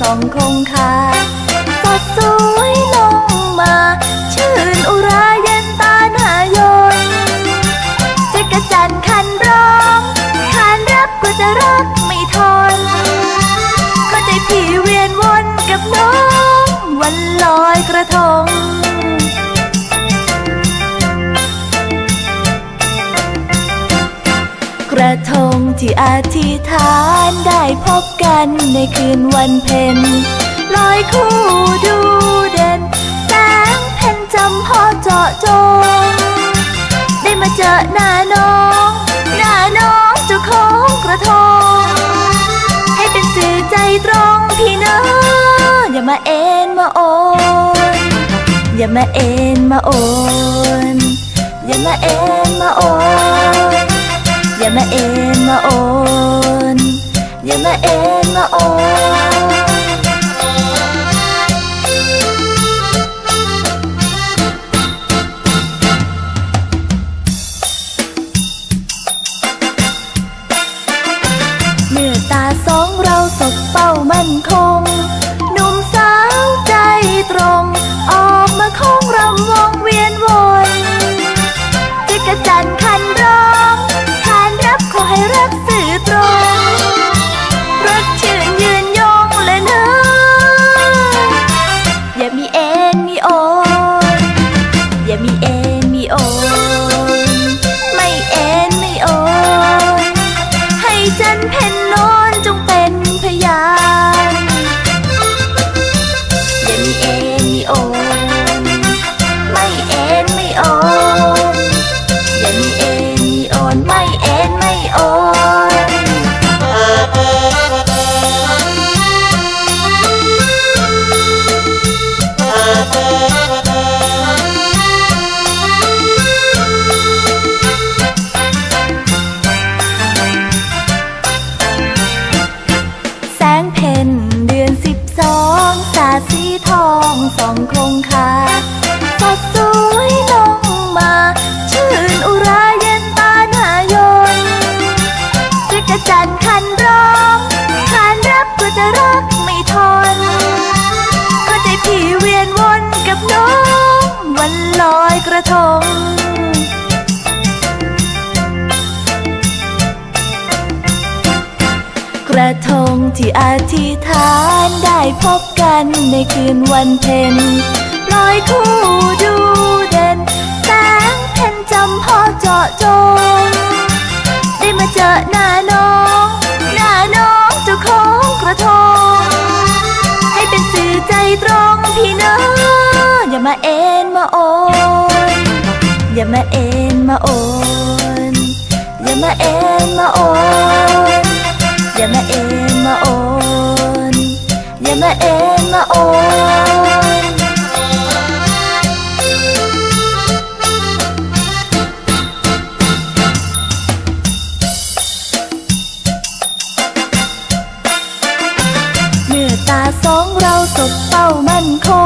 สองคงคาสดสวยลงมา ชื่นอุราเย็นตาหน้ายนจะกระจันคันร้องคันรับก็จะรักไม่ทนก็ใจพี่เวียนวนกับน้อง วันลอยกระทง กระทงที่อธิษฐานได้พบกันในคืนวันเพ็ญลอยคู่ดูเด่นแสงเพ็ญจำพอเจาะจง ได้มาเจอหน้าน้องหน้าน้องเจ้าของกระทง ให้เป็นสื่อใจตรงพี่เนอะอย่ามาเอ็นมาโอนอย่ามาเอ็นมาโอนอย่ามาเอ็นมาโอน อย่ามาเอ็นมาโอนอย่ามาเอ็นมาโอน มีเอ็นมีโอนไม่เอ็นไม่โอนให้จันเพนโนอนจงเป็นพยานอย่ามีเอ็นมีโอนไม่เอ็นไม่โอนอย่ามีเอ็นมีโอนไม่เอ็นไม่โอน สีทองสองคงคาสดสวยลงมา ชื่นอุราเย็นตาหน้ายนจักรจันทร์คันร้องขานรับก็จะรักไม่ทนก็ใจพี่เวียนวนกับน้องวันลอยกระทง ที่อธิษฐานได้พบกันในคืนวันเพ็ญลอยคู่ดูเด่นแสงเพ็ญจำพ่อเจาะจง ได้มาเจอหน้าน้องหน้าน้องเจ้าของกระทง ให้เป็นสื่อใจตรงพี่เนอะอย่ามาเอ็นมาโอนอย่ามาเอ็นมาโอนอย่ามาเอ็นมาโมื่อตาสองเราสบเป้ามั่นคง